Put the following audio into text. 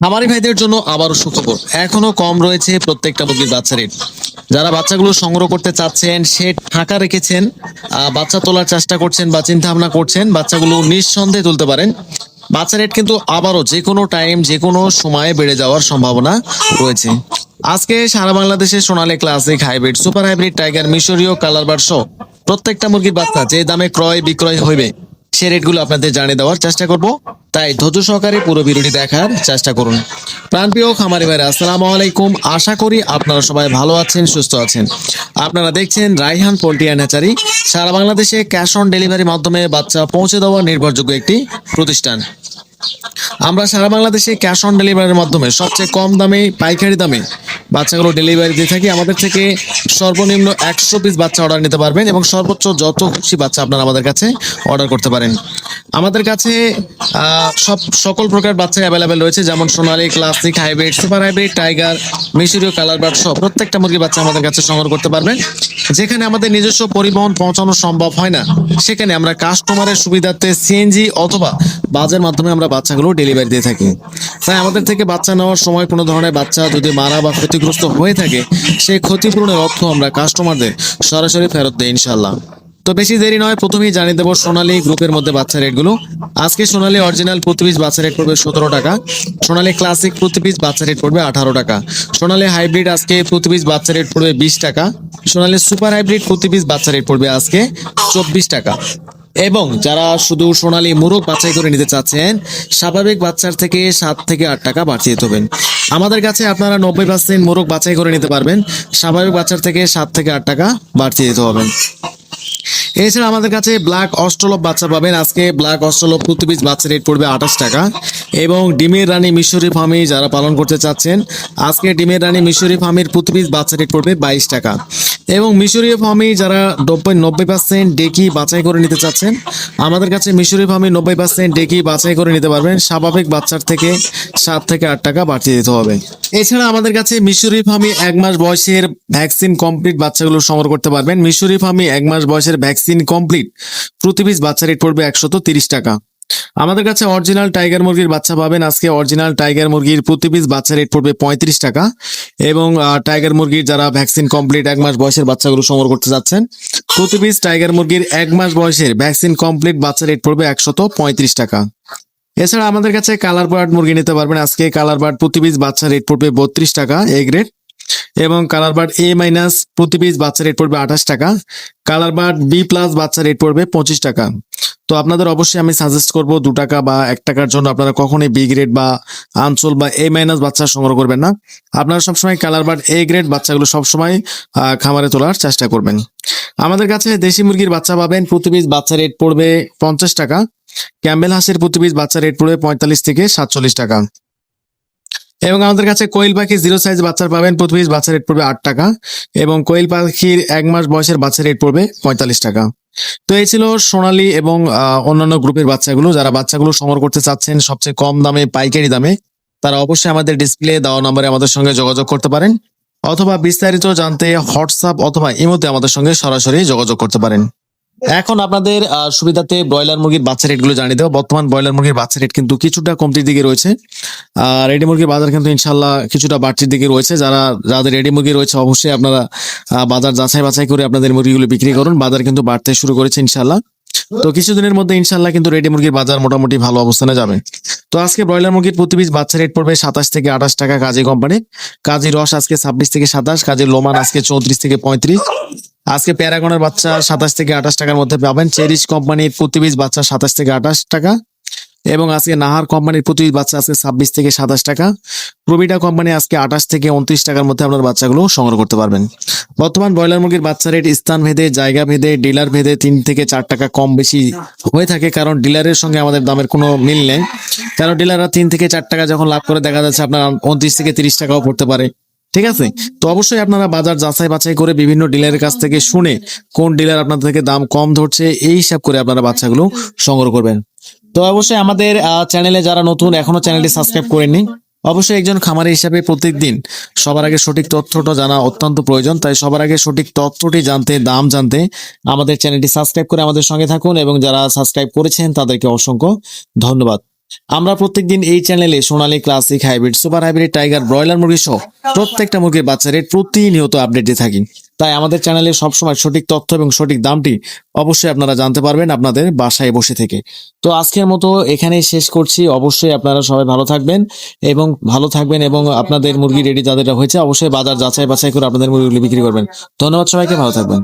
আমারই ভাইদের জন্য আবারও সুখবর। এখনও কম রয়েছে প্রত্যেকটা মুরগির বাচ্চা রেট। যারা বাচ্চাগুলো সংগ্রহ করতে চাচ্ছেন, সে ফাঁকা রেখেছেন বাচ্চা তোলার চেষ্টা করছেন বা চিন্তা ভাবনা করছেন, বাচ্চাগুলো নিঃসন্দেহে তুলতে পারেন। বাচ্চা রেট কিন্তু আবারও যে কোনো টাইম যে কোনো সময়ে বেড়ে যাওয়ার সম্ভাবনা রয়েছে। আজকে সারা বাংলাদেশে Sonali classic hybrid, super hybrid tiger, মিশরীয় কালার বার সহ প্রত্যেকটা মুরগির বাচ্চা যে দামে ক্রয় বিক্রয় হইবে সে রেটগুলো আপনাদের জানিয়ে দেওয়ার চেষ্টা করব। তাই ধৈর্য সহকারে পুরো ভিডিওটি দেখার চেষ্টা করুন। প্রাণপ্রিয় খামারি ভাইরা, আসসালামু আলাইকুম। আশা করি আপনারা সবাই ভালো আছেন, সুস্থ আছেন। আপনারা দেখছেন রাইহান পোল্ট্রি অ্যান্ড হ্যাচারি। সারা বাংলাদেশে ক্যাশ অন ডেলিভারির মাধ্যমে বাচ্চা পৌঁছে দেওয়া নির্ভরযোগ্য একটি প্রতিষ্ঠান। আমরা সারা বাংলাদেশে ক্যাশ অন ডেলিভারির মাধ্যমে, সবচেয়ে কম দামে, পাইকারি দামে বাচ্চাগুলো ডেলিভারি দিয়ে থাকি। আমাদের থেকে সর্বনিম্ন একশো পিস বাচ্চা অর্ডার নিতে পারবেন এবং সর্বোচ্চ যত খুশি বাচ্চা আপনারা আমাদের কাছে অর্ডার করতে পারেন। আমাদের কাছে সব, সকল প্রকার বাচ্চা অ্যাভেলেবেল রয়েছে, যেমন Sonali classic hybrid super hybrid tiger মিশরীয় কালার বার্ড সব প্রত্যেকটা মুরগি বাচ্চা আমাদের কাছে সংগ্রহ করতে পারবেন। যেখানে আমাদের নিজস্ব পরিবহন পৌঁছানো সম্ভব হয় না, সেখানে আমরা কাস্টমারের সুবিধার্থে সিএনজি অথবা বাজের মাধ্যমে আমরা বাচ্চাগুলো ডেলিভারি দিয়ে থাকি। তাই আমাদের থেকে বাচ্চা নেওয়ার সময় কোনো ধরনের বাচ্চা যদি মারা বা ক্ষতিগ্রস্ত হয়ে থাকে, সেই ক্ষতিপূরণের অর্থ আমরা কাস্টমারদের সরাসরি ফেরত দেই ইনশাল্লাহ তো বেশি দেরি নয়, প্রথমেই জানিয়ে দেবো সোনালী গ্রুপের মধ্যে বাচ্চা রেটগুলো। আজকে সোনালী অরিজিনাল প্রতি পিস বাচ্চা রেট পড়বে সতেরো টাকা। সোনালী ক্লাসিক প্রতি পিস বাচ্চা রেট পড়বে আঠারো টাকা। সোনালী হাইব্রিড আজকে প্রতি পিস বাচ্চা রেট পড়বে বিশ টাকা। সোনালী সুপার হাইব্রিড প্রতি পিস বাচ্চা রেট পড়বে আজকে চব্বিশ টাকা। এবং যারা শুধু সোনালী মুরগ বাছাই করে নিতে চাচ্ছেন, স্বাভাবিক বাচ্চার থেকে সাত থেকে আট টাকা বাড়িয়ে দিতে হবেন আমাদের কাছে আপনারা নব্বই পার্সেন্ট মোরগ বাছাই করে নিতে পারবেন। স্বাভাবিক বাচ্চার থেকে সাত থেকে আট টাকা বাড়িয়ে দিতে হবে। এছাড়া আমাদের কাছে ব্ল্যাক অস্ট্রলপ বাচ্চা পাবেন। আজকে ব্ল্যাক অস্ট্রলপ প্রতি পিস বাচ্চা রেট পড়বে আঠাশ টাকা। এবং ডিমের রানী মিশরি ফার্মি যারা পালন করতে চাচ্ছেন, আজকে ডিমের রানী মিশরি ফার্মির প্রতি পিস বাচ্চা রেট পড়বে বাইশ টাকা। এবং মিশরীয় ফার্মি যারা নব্বই নব্বই পার্সেন্ট ডেকি বাছাই করে নিতে চাচ্ছেন, আমাদের কাছে মিশরি ফার্মি নব্বই পার্সেন্ট ডেকি বাছাই করে নিতে পারবেন। স্বাভাবিক বাচ্চার থেকে সাত থেকে আট টাকা বাড়তি দিতে হবে। এছাড়া আমাদের কাছে মিশরি ফার্মি এক মাস বয়সের ভ্যাকসিন কমপ্লিট বাচ্চাগুলো সংগ্রহ করতে পারবেন। মিশরি ফার্মি এক মাস বয়সের ভ্যাকসিন কমপ্লিট প্রতি পিস বাচ্চা রেট পড়বে একশত তিরিশ টাকা। আমাদের কাছে অরিজিনাল টাইগার মুরগির বাচ্চা পাবেন। আজকে অরিজিনাল টাইগার মুরগির প্রতি পিস বাচ্চা রেট পড়বে পঁয়ত্রিশ টাকা। এবং টাইগার মুরগির যারা ভ্যাকসিন কমপ্লিট এক মাস বয়সের বাচ্চাগুলো সংগ্রহ করতে যাচ্ছেন, প্রতি পিস টাইগার মুরগির এক মাস বয়সের ভ্যাকসিন কমপ্লিট বাচ্চা রেট পড়বে একশত পঁয়ত্রিশ টাকা। এছাড়া আমাদের কাছে কালার বার্ড মুরগি নিতে পারবেন। আজকে কালার বার্ড প্রতি পিস বাচ্চা রেট পড়বে বত্রিশ টাকা এ গ্রেড এবং কালার বার্ড এ মাইনাস প্রতি পিস বাচ্চা রেট পড়বে আঠাশ টাকা। কালার বার্ড বি প্লাস বাচ্চা রেট পড়বে পঁচিশ টাকা। তো আপনাদের অবশ্যই আমি সাজেস্ট করব দু টাকা বা এক টাকার জন্য আপনারা কখনোই বি গ্রেড বা আনসোল বা এ মাইনাস বাচ্চা সংগ্রহ করবেন না। আপনারা সবসময় কালার বার্ড এ গ্রেড বাচ্চাগুলো সবসময় খামারে তোলার চেষ্টা করবেন। আমাদের কাছে দেশি মুরগির বাচ্চা পাবেন, প্রতি পিস বাচ্চা রেট পড়বে পঞ্চাশ টাকা। ক্যাম্বেল হাঁসের প্রতি পিস বাচ্চা রেট পড়বে পঁয়তাল্লিশ থেকে সাতচল্লিশ টাকা। এবং আমাদের কাছে কোয়েল পাখি জিরো সাইজ বাচ্চার পাবেন, প্রতি পিস বাচ্চা রেট পড়বে আট টাকা এবং কোয়েল পাখির এক মাস বয়সের বাচ্চা রেট পড়বে পঁয়তাল্লিশ টাকা। তো এই ছিল সোনালী এবং অন্যান্য গ্রুপের বাচ্চাগুলো। যারা বাচ্চাগুলো সংগ্রহ করতে চাচ্ছেন সবচেয়ে কম দামে, পাইকারি দামে, তারা অবশ্যই আমাদের ডিসপ্লে দেওয়া নম্বরে আমাদের সঙ্গে যোগাযোগ করতে পারেন। অথবা বিস্তারিত জানতে হোয়াটসঅ্যাপ অথবা ইমোতে আমাদের সঙ্গে সরাসরি যোগাযোগ করতে পারেন। এখন আপনাদের সুবিধাতে ব্রয়লার মুরগির বাচ্চা রেটগুলো জানিয়ে দেবো। বর্তমান ব্রয়লার মুরগির বাচ্চা রেট কিন্তু কিছুটা কমতির দিকে রয়েছে। আর রেডি মুরগির বাজার কিন্তু ইনশাল্লাহ কিছুটা বাড়তির দিকে রয়েছে। যারা, যাদের রেডি মুরগি রয়েছে, অবশ্যই আপনারা বাজার যাচাই বাছাই করে আপনাদের মুরগিগুলো বিক্রি করুন। বাজার কিন্তু বাড়তে শুরু করেছে ইনশাল্লাহ তো কিছুদিনের মধ্যে ইনশাল্লাহ কিন্তু রেডি মুরগির বাজার মোটামুটি ভালো অবস্থানে যাবে। তো আজকে ব্রয়লার মুরগির প্রতি পিস বাচ্চা রেট পড়বে সাতাশ থেকে আঠাশ টাকা কাজী কোম্পানি কাজী রস আজকে ছাব্বিশ থেকে সাতাশ, কাজী লোমান আজকে চৌত্রিশ থেকে পঁয়ত্রিশ। আজকে প্যারাগনের বাচ্চা সাতাশ থেকে আঠাশ টাকার মধ্যে পাবেন। চেরিশ কোম্পানির প্রতি পিস বাচ্চা সাতাশ থেকে আঠাশ টাকা। এবং আজকে নাহার কোম্পানির প্রতি পিস বাচ্চা আজকে ছাব্বিশ থেকে সাতাশ টাকা। প্রবিটা কোম্পানি আজকে আঠাশ থেকে উনত্রিশ টাকার মধ্যে আপনার বাচ্চাগুলো সংগ্রহ করতে পারবেন। বর্তমান ব্রয়লার মুরগির বাচ্চা রেট স্থান ভেদে, জায়গা ভেদে, ডিলার ভেদে তিন থেকে চার টাকা কম বেশি হয়ে থাকে। কারণ ডিলারের সঙ্গে আমাদের দামের কোনো মিল নেই। কারণ ডিলাররা তিন থেকে চার টাকা যখন লাভ করে, দেখা যাচ্ছে আপনার উনত্রিশ থেকে তিরিশ টাকাও পড়তে পারে। ঠিক আছে? তো অবশ্যই আপনারা বাজার যাচাই বাছাই করে বিভিন্ন ডিলারের কাছ থেকে শুনে কোন ডিলার আপনাদের থেকে দাম কম ধরছে, এই হিসাব করে আপনারা বাচ্চাগুলো সংগ্রহ করবেন। তো অবশ্যই আমাদের চ্যানেলে যারা নতুন, এখনও চ্যানেলটি সাবস্ক্রাইব করেননি, অবশ্যই একজন খামারি হিসাবে প্রত্যেকদিন সবার আগে সঠিক তথ্যটা জানা অত্যন্ত প্রয়োজন, তাই সবার আগে সঠিক তথ্যটি জানতে, দাম জানতে আমাদের চ্যানেলটি সাবস্ক্রাইব করে আমাদের সঙ্গে থাকুন এবং যারা সাবস্ক্রাইব করেছেন তাদেরকে অসংখ্য ধন্যবাদ। আমরা প্রত্যেকদিন এই চ্যানেলে Sonali classic hybrid, super hybrid, tiger, broiler মুরগি সহ প্রত্যেকটা মুরগির বাচ্চা রেট প্রতিনিয়ত আপডেট থাকি। তাই আমাদের চ্যানেলে সবসময় সঠিক তথ্য এবং সঠিক দামটি অবশ্যই আপনারা জানতে পারবেন আপনাদের বাসায় বসে থেকে। তো আজকের মতো এখানেই শেষ করছি। অবশ্যই আপনারা সবাই ভালো থাকবেন এবং ভালো থাকবেন এবং আপনাদের মুরগি রেডি যাদের হয়েছে অবশ্যই বাজার যাচাই বাছাই করে আপনাদের মুরগিগুলি বিক্রি করবেন। ধন্যবাদ সবাইকে, ভালো থাকবেন।